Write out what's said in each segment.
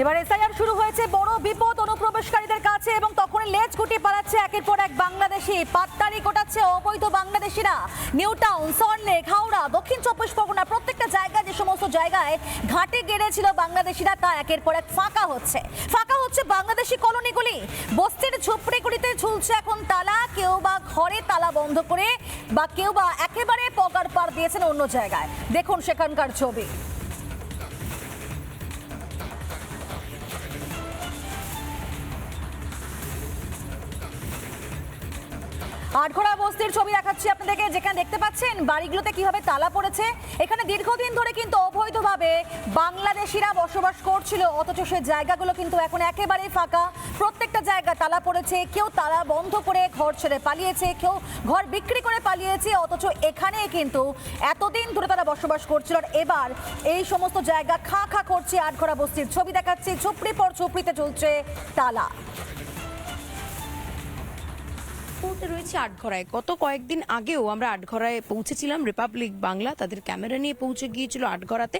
এবার এসআইআর শুরু হয়েছে, বড় বিপদ অনুপ্রবেশকারীদের কাছে এবং তখনই লেজ গুটিয়ে পালাচ্ছে একের পর এক বাংলাদেশি। পাত্তারি কোটাচ্ছে অবৈধ বাংলাদেশিরা। নিউ টাউন সল্টলেক হাওড়া, দক্ষিণ চব্বিশ পরগনা, প্রত্যেকটা জায়গায় যে সমস্ত জায়গায় ঘাটে গেড়েছিল বাংলাদেশিরা, তা একের পর এক ফাঁকা হচ্ছে। ফাঁকা হচ্ছে বাংলাদেশি কলোনিগুলি। বস্তির ঝুপড়িগুলিতে ঝুলছে এখন তালা, কেউ বা ঘরে তালা বন্ধ করে বা কেউ বা একেবারে পকার পার দিয়েছেন অন্য জায়গায়। দেখুন সেখানকার ছবি। আটঘরা বস্তির ছবি দেখাচ্ছি আপনাদেরকে, যেখানে দেখতে পাচ্ছেন বাড়িগুলোতে কীভাবে তালা পড়েছে। এখানে দীর্ঘদিন ধরে কিন্তু অবৈধভাবে বাংলাদেশিরা বসবাস করছিল, অথচ সে জায়গাগুলো কিন্তু এখন একেবারেই ফাঁকা। প্রত্যেকটা জায়গা তালা পড়েছে, কেউ তালা বন্ধ করে ঘর ছেড়ে পালিয়েছে, কেউ ঘর বিক্রি করে পালিয়েছে, অথচ এখানে কিন্তু এতদিন ধরে তারা বসবাস করছিল। আর এবার এই সমস্ত জায়গা খা খা করছে আটঘরা বস্তির ছবি দেখাচ্ছে, ঝুপড়ি পর ঝুপড়িতে চলছে তালা। মুহূর্তে রয়েছে আটঘরায় গত কয়েকদিন আগেও আমরা আটঘরায় পৌঁছেছিলাম রিপাবলিক বাংলা, তাদের ক্যামেরা নিয়ে পৌঁছে গিয়েছিল আটঘরাতে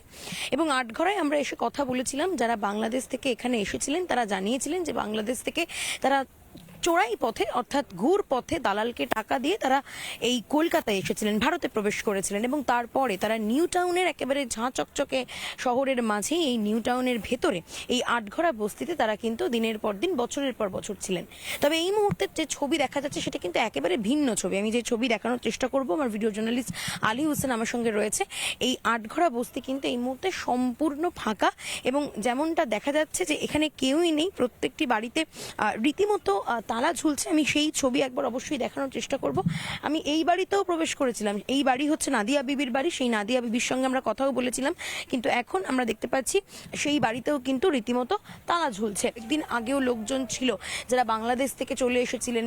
এবং আটঘরায় আমরা এসে কথা বলেছিলাম, যারা বাংলাদেশ থেকে এখানে এসেছিলেন, তারা জানিয়েছিলেন যে বাংলাদেশ থেকে তারা চোরাই পথে, অর্থাৎ ঘুর পথে দালালকে টাকা দিয়ে তারা এই কলকাতায় এসেছিলেন, ভারতে প্রবেশ করেছিলেন এবং তারপরে তারা নিউ টাউনের একেবারে ঝাঁ চকচকে শহরের মাঝে এই নিউ টাউনের ভেতরে, এই আটঘরা বস্তিতে তারা কিন্তু দিনের পর দিন, বছরের পর বছর ছিলেন। তবে এই মুহূর্তে যে ছবি দেখা যাচ্ছে সেটা কিন্তু একেবারে ভিন্ন ছবি। আমি যে ছবি দেখানোর চেষ্টা করব, আমার ভিডিও জার্নালিস্ট আলী হোসেন আমার সঙ্গে রয়েছে। এই আটঘরা বস্তি কিন্তু এই মুহূর্তে সম্পূর্ণ ফাঁকা এবং যেমনটা দেখা যাচ্ছে যে এখানে কেউই নেই, প্রত্যেকটি বাড়িতে রীতিমতো তালা ঝুলছে, আমি সেই ছবি একবার অবশ্যই দেখানোর চেষ্টা করব। আমি এই বাড়িতেও প্রবেশ করেছিলাম। এই বাড়ি হচ্ছে নাদিয়া বিবির বাড়ি, সেই নাদিয়া বিবির সঙ্গে আমরা কথাও বলেছিলাম। কিন্তু এখন আমরা দেখতে পাচ্ছি, সেই বাড়িতেও কিন্তু রীতিমতো তালা ঝুলছে। একদিন আগেও লোকজন ছিল যারা বাংলাদেশ থেকে চলে এসেছিলেন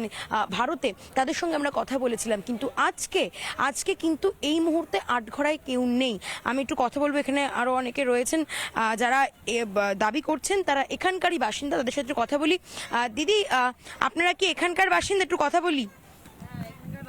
ভারতে, তাদের সঙ্গে আমরা কথা বলেছিলাম। কিন্তু আজকে আজকে কিন্তু এই মুহূর্তে আটঘরায় কেউ নেই। আমি একটু কথা বলব, এখানে আরও অনেকে রয়েছেন যারা দাবি করছেন, তারা এখানকারই বাসিন্দা, তাদের সাথে কথা বলি। দিদি আপনারা কি এখানকার বাসিন্দা? একটু কথা বলি।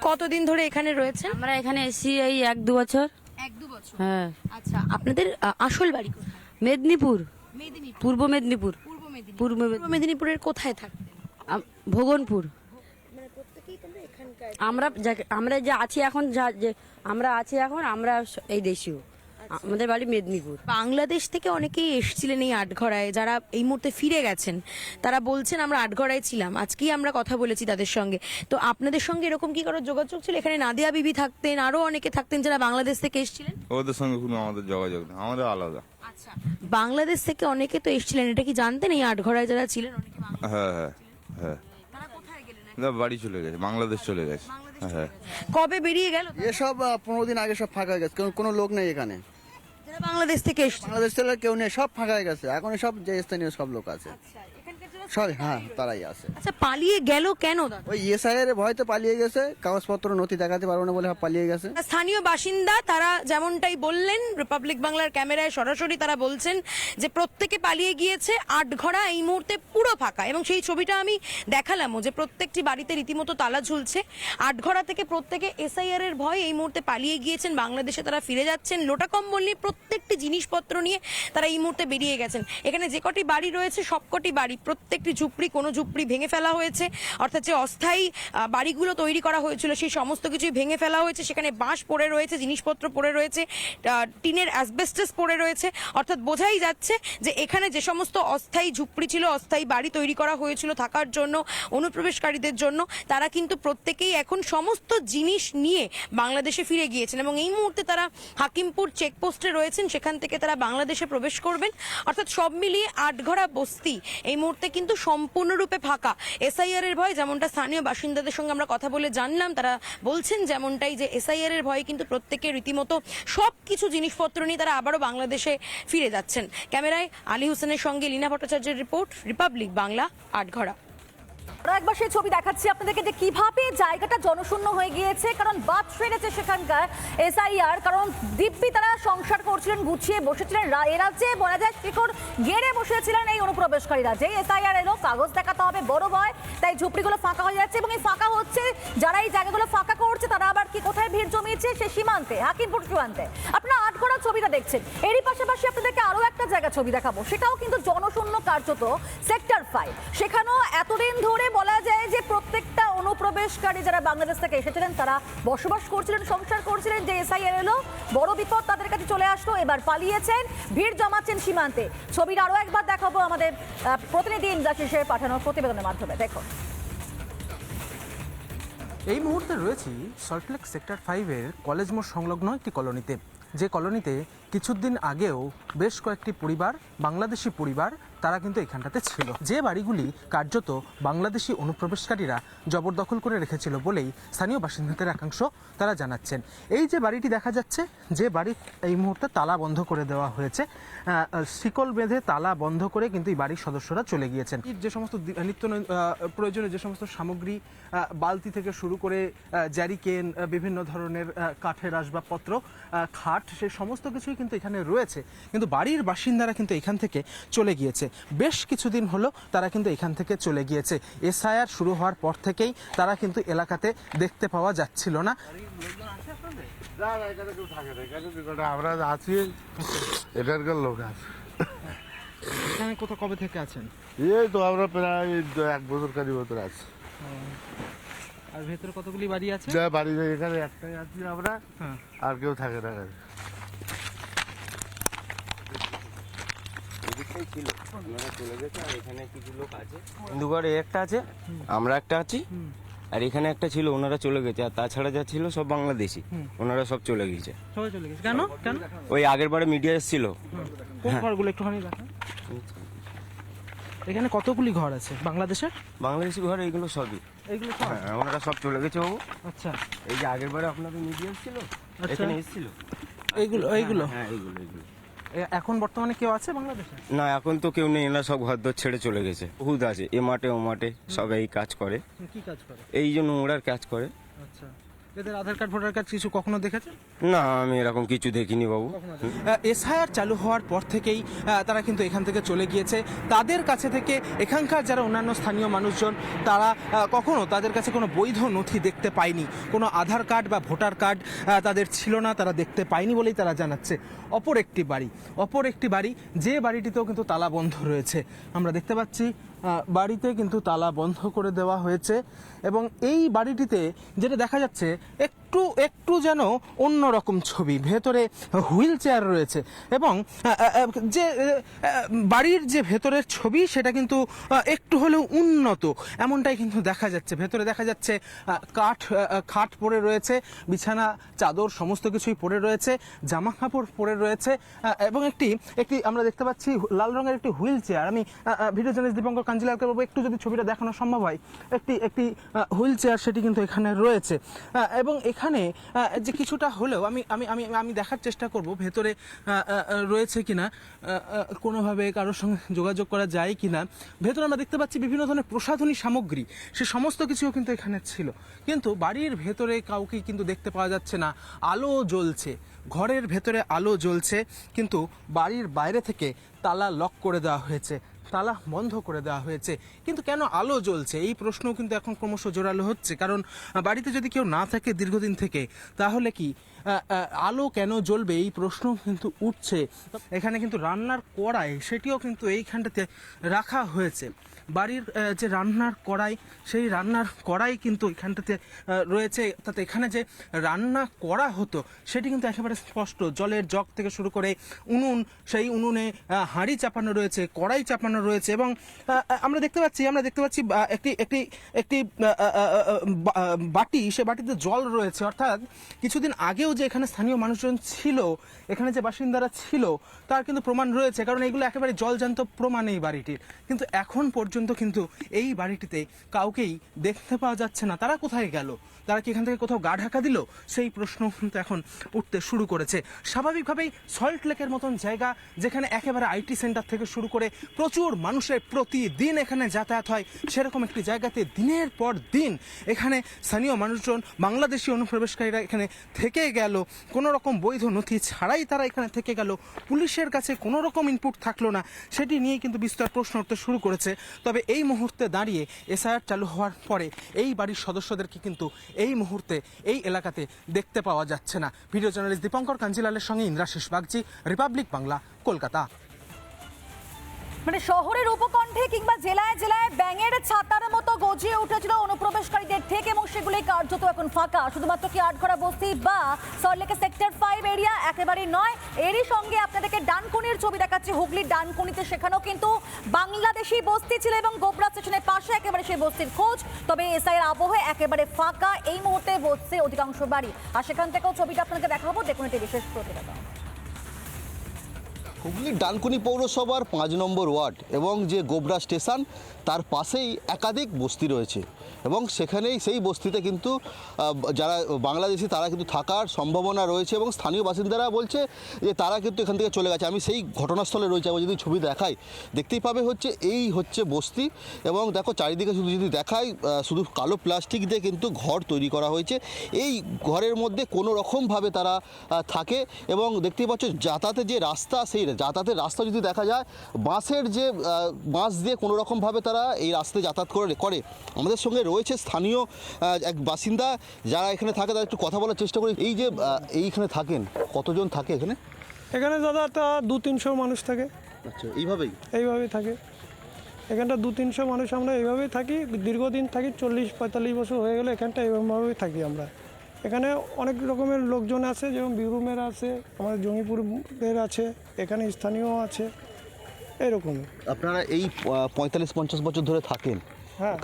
কতদিন ধরে এখানে রয়েছেন? আমরা এখানে এসি এই এক দু বছর। এক দু বছর? হ্যাঁ। আচ্ছা আপনাদের আসল বাড়ি কোথায়? মেদিনীপুর। মেদিনীপুর। পূর্ব মেদিনীপুর। পূর্ব মেদিনীপুর। পূর্ব পূর্ব মেদিনীপুরের কোথায় থাকতেন আম- ভগনপুর মানে প্রত্যেকেই তোমরা এখানকার। আমরা যা- আমরা যে আছি এখন যা যে আমরা আছি এখন আমরা স- এই দেশীয়। আমাদের বাড়ি মেদিনীপুর। বাংলাদেশ থেকে অনেকেই এসেছিলেন এই আটঘরায় যারা এই মুহূর্তে ফিরে গেছেন। তারা বলছেন আমরা আটঘরায় ছিলাম আজকেই আমরা কথা বলেছি তাদের সঙ্গে। তো আপনাদের সঙ্গে এরকম কি কারও যোগাযোগ ছিল? এখানে নাদিয়া বিবি থাকতেন আরও অনেকে থাকতেন যারা বাংলাদেশ থেকে এসেছিলেন? ওদের সঙ্গে কোনো আমাদের যোগাযোগ নেই আমাদের আলাদা। আচ্ছা বাংলাদেশ থেকে অনেকে তো এসেছিলেন এটা কি জানতেন এই আটঘরায় যারা ছিলেন অনেকে হ্যাঁ হ্যাঁ হ্যাঁ। তারা কোথায় গেলেন এরা বাড়ি চলে গেছে বাংলাদেশ চলে গেছে। হ্যাঁ। কবে বেরিয়ে গেল? এসব পনেরো দিন আগে সব ফাঁকা হয়ে গেছে কোনো- কোনো লোক নেই এখানে। বাংলাদেশ থেকে এসছে? বাংলাদেশ থেকে কেউ নেই সব ফাঁকা হয়ে গেছে। এখন সব যে স্থানীয় সব লোক আছে। সব হ্যাঁ তারাই আছে। আচ্ছা পালিয়ে গেল কেন দাদা? ওই ইএসআই এর ভয়তে পালিয়ে গেছে কাগজপত্র নথি দেখাতে পারব না বলে পালিয়ে গেছে। স্থানীয় বাসিন্দা তারা যেমনটাই বললেন রিপাবলিক বাংলার ক্যামেরায় সরাসরি তারা বলছেন যে প্রত্যেকে পালিয়ে গিয়েছে আটঘরা এই মুহূর্তে পুরো ফাঁকা। এবং সেই ছবিটা আমি দেখালামও যে প্রত্যেকটি বাড়িতে রীতিমতো তালা ঝুলছে। আটঘরা থেকে প্রত্যেকে এসআইআর এর ভয় এই মুহূর্তে পালিয়ে গিয়েছেন বাংলাদেশে তারা ফিরে যাচ্ছেন। লোটা কম্বল নিয়ে প্রত্যেকটি জিনিসপত্র নিয়ে তারা এই মুহূর্তে বেরিয়ে গেছেন। এখানে যে কটি বাড়ি রয়েছে সবকটি বাড়ি প্রত্যেকটি ঝুপড়ি, কোনো ঝুপড়ি ভেঙে ফেলা হয়েছে। অর্থাৎ যে অস্থায়ী বাড়িগুলো তৈরি করা হয়েছিল, সেই সমস্ত কিছুই ভেঙে ফেলা হয়েছে। সেখানে বাঁশ পড়ে রয়েছে, জিনিসপত্র পড়ে রয়েছে টিনের অ্যাসবেস্টাস পড়ে রয়েছে। অর্থাৎ বোঝাই যাচ্ছে যে এখানে যে সমস্ত অস্থায়ী ঝুপড়ি ছিল, অস্থায়ী বাড়ি তৈরি করা হয়েছিল থাকার জন্য, অনুপ্রবেশকারীদের জন্য, তারা কিন্তু প্রত্যেকেই এখন সমস্ত জিনিস নিয়ে বাংলাদেশে ফিরে গিয়েছেন এবং এই মুহূর্তে তারা হাকিমপুর চেকপোস্টে রয়েছেন। সেখান থেকে তারা বাংলাদেশে প্রবেশ করবেন। অর্থাৎ সব মিলিয়ে আটঘরা বস্তি। এই মুহূর্তে কিন্তু সম্পূর্ণরূপে ফাঁকা। এসআইআর এর ভয় যেমনটা স্থানীয় বাসিন্দাদের সঙ্গে আমরা কথা বলে জানলাম, তারা বলছেন যেমনটাই যে এসআইআর এর ভয়ে কিন্তু প্রত্যেকের রীতিমতো সব কিছু জিনিসপত্র নিয়ে তারা আবারও বাংলাদেশে ফিরে যাচ্ছেন। ক্যামেরায় আলী হোসেনের সঙ্গে লীনা ভট্টাচার্যের রিপোর্ট, রিপাবলিক বাংলা, আটঘরা। আরও একবার সেই ছবি দেখাচ্ছি আপনাদেরকে যে কীভাবে জায়গাটা জনশূন্য হয়ে গিয়েছে, কারণ বাদ ফেরেছে সেখানকার এসআইআর, কারণ দিব্যি তারা সংসার করছিলেন, গুছিয়ে বসেছিলেন এ রাজ্যে বলা যায় শিকড় গেড়ে বসেছিলেন এই অনুপ্রবেশকারীরা। যে এসআইআর এলো, কাগজ দেখাতে হবে, বড় ভয় তাই ঝুপড়িগুলো ফাঁকা হয়ে যাচ্ছে এবং এই ফাঁকা হচ্ছে, যারা এই জায়গাগুলো ফাঁকা করছে, তারা আবার কি কোথায় ভিড় জমিয়েছে? সে সীমান্তে, হাকিমপুর সীমান্তে। আপনারা আটঘোড়া ছবিটা দেখছেন। এরই পাশাপাশি আপনাদেরকে আরও একটা জায়গা ছবি দেখাবো। সেটাও কিন্তু জনশূন্য কার্যত সেক্টর ফাইভ সেখানেও এতদিন ধরে বলা যায় যে প্রত্যেকটা অনুপ্রবেশকারী যারা বাংলাদেশ থেকে এসেছিলেন, তারা বসবাস করছিলেন, সংসার করছিলেন, যে এসআইআর এলো, বড় বিপদ তাদের কাছে চলে আসলো, এবার পালিয়েছেন, ভিড় জমাচ্ছেন সীমান্তে। ছবির আরও একবার দেখাবো আমাদের প্রতিনিধি ইন্দ্রাশিসের পাঠানো প্রতিবেদনের মাধ্যমে দেখো এই মুহূর্তে রয়েছি সল্টলেক সেক্টর ফাইভের কলেজ মোড় সংলগ্ন একটি কলোনিতে। যে কলোনিতে কিছুদিন আগেও বেশ কয়েকটি পরিবার, বাংলাদেশি পরিবার তারা কিন্তু এখানটাতে ছিল। যে বাড়িগুলি কার্যত বাংলাদেশি অনুপ্রবেশকারীরা জবরদখল করে রেখেছিল বলেই স্থানীয় বাসিন্দাদের একাংশ তারা জানাচ্ছেন। এই যে বাড়িটি দেখা যাচ্ছে, যে বাড়ি এই মুহূর্তে তালা বন্ধ করে দেওয়া হয়েছে। শিকল বেঁধে তালা বন্ধ করে কিন্তু এই বাড়ির সদস্যরা চলে গিয়েছেন। যে সমস্ত নিত্য প্রয়োজনীয় যে সমস্ত সামগ্রী বালতি থেকে শুরু করে জ্যারিকেন বিভিন্ন ধরনের কাঠের আসবাবপত্র খাট, সে সমস্ত কিছুই কিন্তু এখানে রয়েছে। কিন্তু বাড়ির বাসিন্দারা কিন্তু এখান থেকে চলে গিয়েছে। বেশ কিছুদিন হলো তারা কিন্তু এখান থেকে চলে গিয়েছে। এসআইআর শুরু হওয়ার পর থেকেই তারা কিন্তু এলাকাতে দেখতে পাওয়া যাচ্ছিল না। আমরা আছি এখানকার লোক আছে। এখানে কোথাও কবে থেকে আছেন? এই তো আমরা প্রায় এক বছর কারি বছর আছি। আর ভেতরে কতগুলি বাড়ি আছে? বাড়ি এখানে একটাই আছি আমরা। হ্যাঁ। আর কেউ থাকে না এদিকটাই ছিল। ওনারা চলে গেছে আর এখানে কিছু লোক আছে। হিন্দুগড়ে একটা আছে আমরা একটা আছি। আর এখানে একটা ছিল ওনারা চলে গেছে। আর তাছাড়া যা ছিল সব বাংলাদেশি। ওনারা সব চলে গেছে। সবাই চলে গেছে। কেন? কেন? ওই আগের বারে মিডিয়া এসেছিল। কোন ঘরগুলো একটুখানি দেখান। এখানে কতগুলি ঘর আছে বাংলাদেশের? বাংলাদেশি ঘর এইগুলো সবই। এইগুলো সব? হ্যাঁ ওনারা সব চলে গেছে বাবু। আচ্ছা। এই যে আগের বারে আপনাদের মিডিয়া এসেছিল? এখানে এসেছিল? এইগুলো এইগুলো? হ্যাঁ এইগুলো এইগুলো। এখন বর্তমানে কেউ আছে বাংলাদেশে? না এখন তো কেউ নেই এরা সব ঘর ছেড়ে চলে গেছে। বহুত আছে এ মাঠে ও মাঠে সবাই কাজ করে। কি কাজ করে? এই জন্য ওরা কাজ করে। আচ্ছা। এদের আধার কার্ড ভোটার কার্ড কিছু কখনো দেখেছেন? না আমি এরকম কিছু দেখিনি বাবু। এসআইআর চালু হওয়ার পর থেকেই তারা কিন্তু এখান থেকে চলে গিয়েছে। তাদের কাছে থেকে এখানকার যারা অন্যান্য স্থানীয় মানুষজন তারা কখনো তাদের কাছে কোনো বৈধ নথি দেখতে পায়নি। কোনো আধার কার্ড বা ভোটার কার্ড তাদের ছিল না তারা দেখতে পায়নি বলেই তারা জানাচ্ছে। অপর একটি বাড়ি অপর একটি বাড়ি যে বাড়িটিতেও কিন্তু তালা বন্ধ রয়েছে। আমরা দেখতে পাচ্ছি বাড়িতে কিন্তু তালা বন্ধ করে দেওয়া হয়েছে। এবং এই বাড়িটিতে যেটা দেখা যাচ্ছে, একটু একটু যেন অন্যরকম ছবি। ভেতরে হুইল চেয়ার রয়েছে এবং যে বাড়ির যে ভেতরের ছবি সেটা কিন্তু একটু হলেও উন্নত। এমনটাই কিন্তু দেখা যাচ্ছে। ভেতরে দেখা যাচ্ছে কাঠ খাট পড়ে রয়েছে, বিছানা, চাদর সমস্ত কিছুই পড়ে রয়েছে জামা কাপড় পড়ে রয়েছে এবং একটি একটি আমরা দেখতে পাচ্ছি লাল রঙের একটি হুইল চেয়ার। আমি ভিডিও জার্নালিস্ট দীপঙ্কর কাঞ্জিলালকে বলব, একটু যদি ছবিটা দেখানো সম্ভব হয়, একটি একটি হুইল চেয়ার সেটি কিন্তু এখানে রয়েছে। এবং এখানে যে কিছুটা হলেও আমি আমি আমি আমি দেখার চেষ্টা করব ভেতরে রয়েছে আহ, আহ, কোনোভাবে কারোর সঙ্গে যোগাযোগ করা যায় কিনা। ভেতরে আমরা দেখতে পাচ্ছি বিভিন্ন ধরনের প্রসাধনী সামগ্রী সে সমস্ত কিছুও কিন্তু এখানে ছিল। কিন্তু বাড়ির ভেতরে কাউকে কিন্তু দেখতে পাওয়া যাচ্ছে না। আলো জ্বলছে। ঘরের ভেতরে আলো জ্বলছে। কিন্তু বাড়ির বাইরে থেকে তালা লক করে দেওয়া হয়েছে। তালা বন্ধ করে দেওয়া হয়েছে। কিন্তু কেন আলো জ্বলছে? এই প্রশ্নও কিন্তু এখন ক্রমশ জোরালো হচ্ছে। কারণ বাড়িতে যদি কেউ না থাকে দীর্ঘদিন থেকে, তাহলে কি? আলো কেন জ্বলবে? এই প্রশ্ন কিন্তু উঠছে। এখানে কিন্তু রান্নার কড়াই, সেটিও কিন্তু এইখানটাতে রাখা হয়েছে। বাড়ির যে রান্নার কড়াই, সেই রান্নার কড়াই কিন্তু এখানটাতে রয়েছে। অর্থাৎ এখানে যে রান্না করা হতো, সেটি কিন্তু একেবারে স্পষ্ট। জলের জগ থেকে শুরু করে উনুন, সেই উনুনে হাঁড়ি চাপানো রয়েছে, কড়াই চাপানো রয়েছে এবং আমরা দেখতে পাচ্ছি, আমরা দেখতে পাচ্ছি একটি একটি একটি বাটি, সে বাটিতে জল রয়েছে। অর্থাৎ কিছুদিন আগেও যে এখানে স্থানীয় মানুষজন ছিল, এখানে যে বাসিন্দারা ছিল, তার কিন্তু প্রমাণ রয়েছে, কারণ এগুলো একেবারে জলজান্ত প্রমাণ এই বাড়িটির কিন্তু এখন পর্যন্ত কিন্তু এই বাড়িটিতে কাউকেই দেখতে পাওয়া যাচ্ছে না। তারা কোথায় গেল? তারা কি এখান থেকে কোথাও গা ঢাকা দিল? সেই প্রশ্ন কিন্তু এখন উঠতে শুরু করেছে। স্বাভাবিকভাবেই সল্ট লেকের মতন জায়গা, যেখানে একেবারে আইটি সেন্টার থেকে শুরু করে প্রচুর মানুষের প্রতিদিন এখানে যাতায়াত হয়, সেরকম একটি জায়গাতে দিনের পর দিন এখানে স্থানীয় মানুষজন, বাংলাদেশি অনুপ্রবেশকারীরা এখানে থেকে গেল। কোনো রকম বৈধ নথি ছাড়াই তারা এখানে থেকে গেল। পুলিশের কাছে কোনো রকম ইনপুট থাকল না, সেটি নিয়ে কিন্তু বিস্তর প্রশ্ন উঠতে শুরু করেছে। তবে এই মুহূর্তে দাঁড়িয়ে এসআইআর চালু হওয়ার পরে এই বাড়ির সদস্যদেরকে কিন্তু এই মুহূর্তে এই এলাকাতে দেখতে পাওয়া যাচ্ছে না। ভিডিও জার্নালিস্ট দীপঙ্কর কাঞ্জিলালের সঙ্গে ইন্দ্রাশিস বাগজি রিপাবলিক বাংলা, কলকাতা। মানে শহরের উপকণ্ঠে কিংবা জেলায় জেলায় ব্যাঙের ছাতার মতো গজিয়ে উঠেছিল অনুপ্রবেশকারীদের থেকে এবং সেগুলি কার্যত এখন ফাঁকা। শুধুমাত্র কি আটঘরা বস্তি বা সল্টলেকে সেক্টর ফাইভ এরিয়া একেবারেই নয়, এরই সঙ্গে আপনাদেরকে ডানকুনির ছবি দেখাচ্ছি হুগলির ডানকুনিতে। সেখানেও কিন্তু বাংলাদেশি বস্তি ছিল এবং গোবরা স্টেশনের পাশে একেবারে সেই বস্তির খোঁজ। তবে এসআইয়ের আবহে একেবারে ফাঁকা। এই মুহূর্তে বসছে অধিকাংশ বাড়ি। আর সেখান থেকেও ছবিটা আপনাকে দেখাবো। দেখুন এটি বিশেষ প্রতিবেদন। হুগলির ডানকুনি পৌরসভার পাঁচ নম্বর ওয়ার্ড এবং যে গোবরা স্টেশন, তার পাশেই একাধিক বস্তি রয়েছে। এবং সেখানেই সেই বস্তিতে কিন্তু যারা বাংলাদেশি, তারা কিন্তু থাকার সম্ভাবনা রয়েছে এবং স্থানীয় বাসিন্দারা বলছে যে তারা কিন্তু এখান থেকে চলে গেছে। আমি সেই ঘটনাস্থলে রয়েছে, আমি যদি ছবি দেখাই, দেখতেই পাবে হচ্ছে এই হচ্ছে বস্তি এবং দেখো চারিদিকে শুধু যদি দেখাই শুধু কালো প্লাস্টিক দিয়ে কিন্তু ঘর তৈরি করা হয়েছে। এই ঘরের মধ্যে কোনো রকমভাবে তারা থাকে এবং দেখতেই পাচ্ছ যাতায়াতের যে রাস্তা, সেই যাতায়াতের রাস্তা যদি দেখা যায় বাঁশের যে বাঁশ দিয়ে কোনো রকমভাবে তারা এই রাস্তায় যাতায়াত করে করে। আমাদের সঙ্গে রয়েছে স্থানীয় এক বাসিন্দা যারা এখানে থাকে তারা একটু কথা বলার চেষ্টা করি। এই যে এইখানে থাকেন কতজন থাকে এখানে? এখানে দাদা তা দু তিনশো মানুষ থাকে। আচ্ছা এইভাবেই? এইভাবেই থাকে। এখানটা দু তিনশো মানুষ আমরা এইভাবেই থাকি। দীর্ঘদিন থাকি চল্লিশ পঁয়তাল্লিশ বছর হয়ে গেলে এখানটা এইভাবেই থাকি আমরা। এখানে অনেক রকমের লোকজন আছে যেমন বীরভূমের আছে আমাদের জঙ্গিপুরের আছে এখানে স্থানীয় আছে এরকমই আপনারা এই পঁয়তাল্লিশ পঞ্চাশ বছর ধরে থাকেন। হ্যাঁ।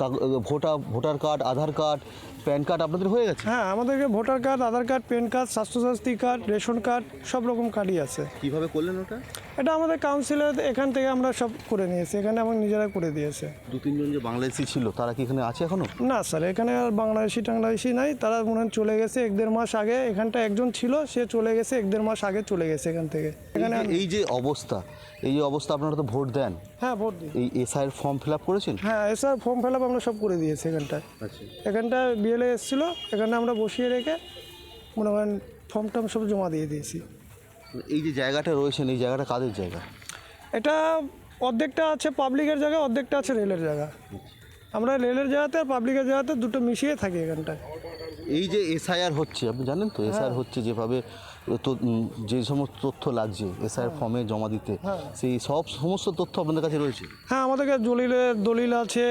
Voter voter card Aadhaar card PAN card আপনাদের হয়ে গেছে? হ্যাঁ আমাদেরকে voter card Aadhaar card PAN card Swasthya Sathi card ration card সব রকম কার্ডই আছে। কীভাবে করলেন ওটা? এটা আমাদের কাউন্সিলের এখান থেকে আমরা সব করে নিয়েছি এখানে আমার নিজেরা করে দিয়েছে। দু তিনজন যে বাংলাদেশি ছিল তারা কি এখানে আছে এখনও? না স্যার এখানে আর বাংলাদেশি টাংলাদেশি নাই তারা মনে হয় চলে গেছে এক দেড় মাস আগে এখানটা একজন ছিল সে চলে গেছে এক দেড় মাস আগে চলে গেছে এখান থেকে। এখানে এই যে- অবস্থা এই যে অবস্থা আপনারা তো ভোট দেন। হ্যাঁ ভোট দিই। এই এসআইয়ের ফর্ম ফিল আপ করেছেন? হ্যাঁ এসব ফর্ম ফিল আপ আমরা সব করে দিয়েছি এখানটায়। আচ্ছা। এখানটা বিএলএ এসেছিল এখানে আমরা বসিয়ে রেখে মনে করেন ফর্ম টর্ম সব জমা দিয়ে দিয়েছি। এই যে জায়গাটা রয়েছেন এই জায়গাটা কাদের জায়গা? এটা অর্ধেকটা আছে পাবলিকের জায়গা অর্ধেকটা আছে রেলের জায়গা। আমরা রেলের জায়গাতে আর পাবলিকের জায়গাতে দুটো মিশিয়ে থাকি এখানটায়। এই যে এসআইআর হচ্ছে আপনি জানেন তো? এসআইআর হচ্ছে যেভাবে তো যে সমস্ত তথ্য লাগছে এসআইআর ফর্মে জমা দিতে সেই সব সমস্ত তথ্য আপনাদের কাছে রয়েছে? হ্যাঁ আমাদের কাছে দলিলের দলিল আছে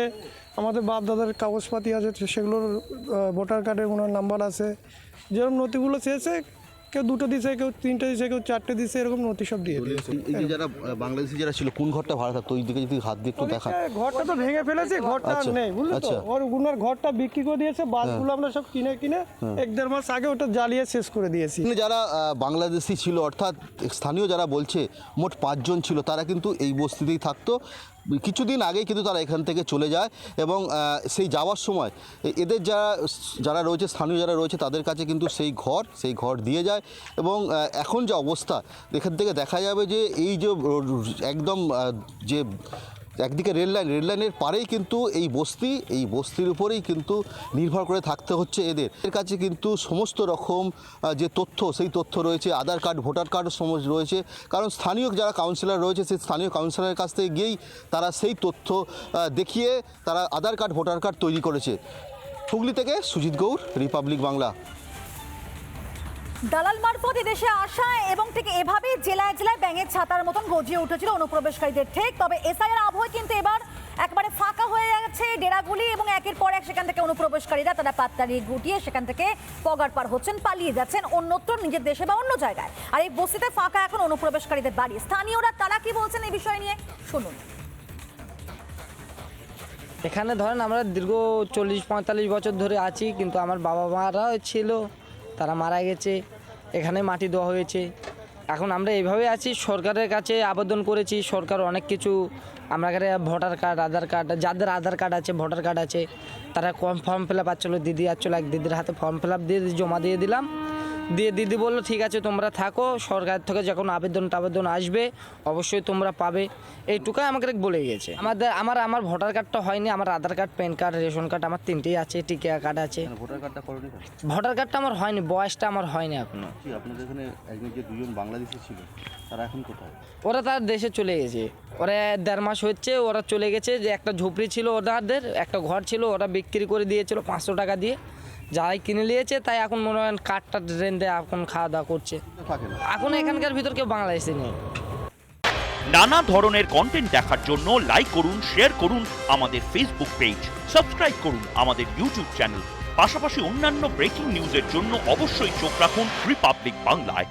আমাদের বাপ দাদার কাগজপাতি আছে সেগুলোর ভোটার কার্ডের ওনার নাম্বার আছে। যেরকম নথিগুলো চেয়েছে কেউ দুটো দিছে কেউ তিনটে দিছে কেউ চারটে দিছে এরকম নথি সব দিয়ে দিয়েছে। এই- এই যে যারা বাংলাদেশি যারা ছিল কোন ঘরটা ভাড়া থাকতো? ওই দিকে যদি হাত দিয়ে একটু দেখা ঘরটা তো ভেঙে ফেলেছে ঘরটা আর আচ্ছা, নেই বুঝলি তো? আচ্ছা। ওর ঘরটা বিক্রি করে দিয়েছে বাসগুলো আমরা সব কিনে কিনে এক দেড় মাস আগে ওটা জ্বালিয়ে শেষ করে দিয়েছি। এখানে যারা বাংলাদেশি ছিল অর্থাৎ স্থানীয় যারা বলছে মোট পাঁচজন ছিল তারা কিন্তু এই বস্তিতেই থাকতো। কিছুদিন আগেই কিন্তু তারা এখান থেকে চলে যায় এবং সেই যাওয়ার সময় এদের যারা যারা রয়েছে, স্থানীয় যারা রয়েছে, তাদের কাছে কিন্তু সেই ঘর সেই ঘর দিয়ে যায় এবং এখন যে অবস্থা, এখান থেকে দেখা যাবে যে এই যে, একদম যে একদিকে রেল লাইন, রেল লাইনের পারেই কিন্তু এই বস্তি, এই বস্তির উপরেই কিন্তু নির্ভর করে থাকতে হচ্ছে এদের। এর কাছে কিন্তু সমস্ত রকম যে তথ্য, সেই তথ্য রয়েছে, আধার কার্ড, ভোটার কার্ড সমস্ত রয়েছে। কারণ স্থানীয় যারা কাউন্সিলর রয়েছে সেই স্থানীয় কাউন্সিলরের কাছ থেকে গিয়েই তারা সেই তথ্য দেখিয়ে তারা আধার কার্ড, ভোটার কার্ড তৈরি করেছে। হুগলি থেকে সুজিত গৌর, রিপাবলিক বাংলা। দালাল মারফত দেশে আসা এবং ঠিক এভাবেই জেলায় জেলায় ব্যাঙের ছাতার মতন গজিয়ে উঠেছিল অনুপ্রবেশকারীদের, ঠিক? তবে এসআইয়ের আবহে কিন্তু এবার একবারে ফাঁকা হয়ে যাচ্ছে ডেরাগুলি এবং একের পর এক সেখান থেকে অনুপ্রবেশকারীরা তারা পাত্তারি গুটিয়ে সেখান থেকে পগার পার হচ্ছেন, পালিয়ে যাচ্ছেন অন্যত্র, নিজের দেশে বা অন্য জায়গায়। আর এই বস্তিতে ফাঁকা এখন অনুপ্রবেশকারীদের বাড়ি। স্থানীয়রা তারা কি বলছেন এই বিষয় নিয়ে? শুনুন। এখানে ধরেন আমরা দীর্ঘ চল্লিশ পঁয়তাল্লিশ বছর ধরে আছি, কিন্তু আমার বাবা মারাও ছিল। তারা মারা গেছে, এখানে মাটি দেওয়া হয়েছে। এখন আমরা এইভাবে আছি, সরকারের কাছে আবেদন করেছি, সরকার অনেক কিছু, আমরা ভোটার কার্ড, আধার কার্ড, যাদের আধার কার্ড আছে, ভোটার কার্ড আছে, তারা কম ফর্ম ফিল আপ দিদি আসছিল এক দিদির হাতে ফর্ম ফিল আপ দিয়ে জমা দিয়ে দিলাম। দিয়ে দিদি বলল ঠিক আছে তোমরা থাকো সরকার থেকে যখন আবেদন টাবেদন আসবে অবশ্যই তোমরা পাবে। এইটুকাই আমাকে বলে গেছে। আমাদের আমার আমার ভোটার কার্ডটা হয়নি আমার Aadhaar card PAN card ration card আমার তিনটেই আছে টিকিয়া কার্ড আছে। ভোটার কার্ডটা করেনি ভোটার কার্ডটা আমার হয়নি বয়সটা আমার হয়নি এখনও। কি আপনাদের এখানে একজন যে দুজন বাংলাদেশি ছিল তারা এখন কোথায়? ওরা তার দেশে চলে গেছে। ওরা দেড় মাস হচ্ছে ওরা চলে গেছে যে একটা ঝুপড়ি ছিল ওদের একটা ঘর ছিল ওরা বিক্রি করে দিয়েছিল পাঁচশো টাকা দিয়ে। যাই কিনে নিয়েছে তাই এখন মনে হয় কাঠটা ট্রেন দিয়ে এখন খাওয়া দাওয়া করছে। এখন এখানকার ভিতর কেউ বাংলাদেশে নেই। নানা ধরনের কন্টেন্ট দেখার জন্য লাইক করুন শেয়ার করুন আমাদের ফেসবুক পেজ সাবস্ক্রাইব করুন আমাদের ইউটিউব চ্যানেল পাশাপাশি অন্যান্য ব্রেকিং নিউজের জন্য অবশ্যই চোখ রাখুন রিপাবলিক বাংলায়